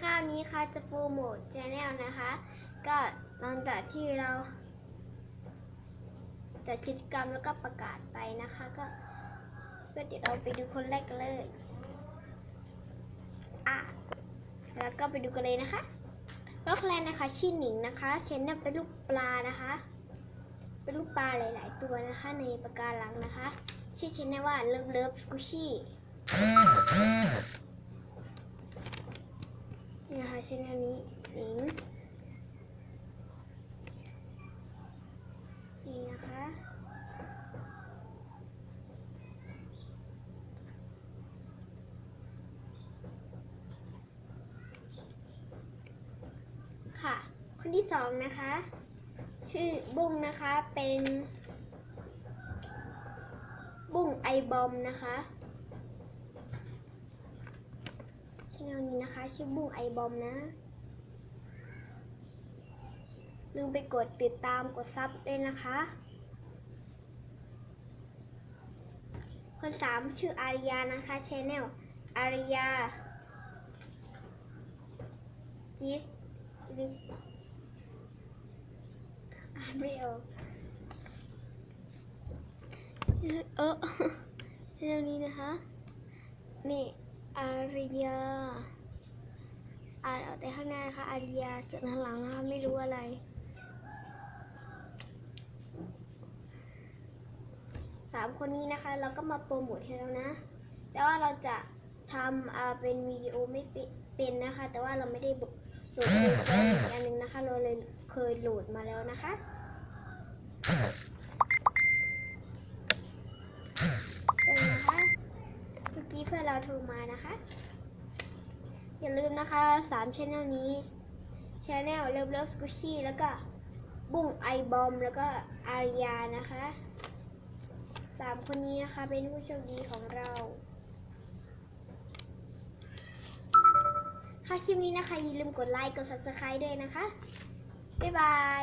ข้าวนี้ค่ะจะโปรโมทชแนลนะคะ ก็หลังจากที่เราจัดกิจกรรมแล้วก็ประกาศไปนะคะก็ก็เดี๋ยวเราไปดูคนแรกกันเลยอะแล้วก็ไปดูกันเลยนะคะก็คนแรกนะคะชื่อหนิงนะคะเชนเนี่ยเป็นลูกปลานะคะ เป็นลูกปลาหลาย ๆ ตัวนะคะ ในปากการังนะคะ ชื่อเชแนลว่าเลิฟเลิฟสกูชี่ นี่นะคะเชแนลนี้หนิงนี่นะคะค่ะ คนที่สองนะคะ ชื่อบุ้งนะคะเป็นบุ้งไอบอมนะคะ ชแนลนี้นะคะ ชื่อบุ้งไอบอมนะลืมไปกดติดตามกดซับด้วยนะคะ คนสามชื่ออาริยานะคะชแนลอาริยาจิสอ่านไม่ออกเออชแนลนี้นะคะ นี่ อาริยาอ่านเอาแต่ข้างหน้านะคะอาริยาส่วนข้างหลังนะคะไม่รู้อะไร สามคนนี้นะคะ เราก็มาโปรโมทให้แล้วนะ แต่ว่าเราจะทำอ่าเป็นวิดีโอไม่เป็นนะคะ แต่ว่าเราไม่ได้โหลดโหลดไปอีกอันหนึงนะคะ เราเลยเคยโหลดมาแล้วนะคะ เออนะคะ เมื่อ กี้เพื่อนเราโทรมานะคะ อย่าลืมนะคะสามช anel นี้ช anel เลิฟเลิฟสกูชี่แล้วก็บุ้งไอบอมแล้วก็อารยานะคะสามคนนี้นะคะเป็นผู้โชคดีของเรา ค่ะคลิปนี้นะคะอย่าลืมกดไลค์กด subscribe ด้วยนะคะ บ๊ายบาย